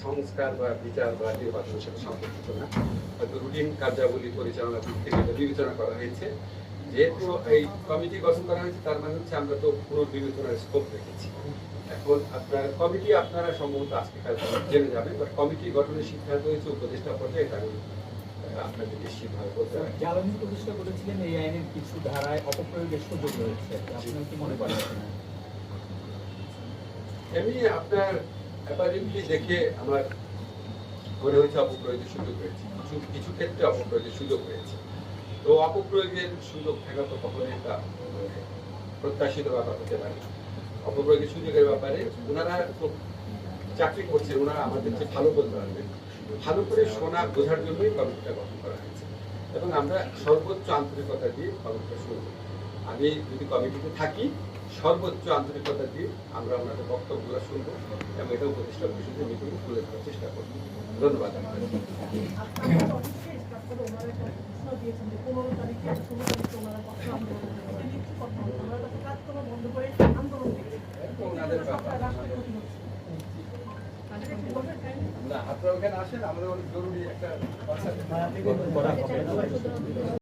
সংস্কার বা বিচার বা নির্বাচনের সাথে সম্পর্কিত না। হয়তো রুটিন কার্যাবলী পরিচালনার দিক থেকে বিবেচনা করা হয়েছে। যেহেতু এই কমিটি গঠন করা হয়েছে তার মানে হচ্ছে আমরা তো পুরো পুনর্বিবেচনার স্কোপ রেখেছি। এখন আপনার কমিটি আপনারা সম্ভবত আজকে কাল জেনে যাবেন বাট কমিটি গঠনের সিদ্ধান্ত হয়েছে উপদেষ্টা পর্যায়ে এটা আমি আহ, আপনাদের নিশ্চিতভাবে বলতে পারি। জ্বালানি প্রতিষ্ঠা করেছিলেন এই আইনের কিছু ধারায় অপপ্রয়োগের সুযোগ রয়েছে। আপনার কি মনে করেন? এমনি আপনার অ্যাপারেন্টলি দেখে আমার মনে হয়েছে অপপ্রয়োগের সুযোগ রয়েছে কিছু কিছু ক্ষেত্রে অপপ্রয়োগের সুযোগ রয়েছে তো অপপ্রয়োগের সুযোগ থাকা তো কখনোই একটা মানে, প্রত্যাশিত ব্যাপার হতে পারে। অপপ্রয়োগের সুযোগের ব্যাপারে ওনারা তো চাকরি করছেন ওনারা আমাদের চেয়ে ভালো বলতে পারবেন। ভালো করে শোনা বোঝার জন্যই কমিটিটা গঠন করা হয়েছে। এবং আমরা সর্বোচ্চ আন্তরিকতা দিয়ে কমিটিটা শুরু করি। আমি যদি কমিটিতে থাকি সর্বোচ্চ আন্তরিকতা দিয়ে আমরা ওনাদের বক্তব্যগুলো শুনব এবং এটা উপদেষ্টা পরিষদের মিটিংয়ে তুলে ধরার চেষ্টা করব ধন্যবাদ? না আপনারা ওখানে আসেন, আমাদের অনেক জরুরি একটা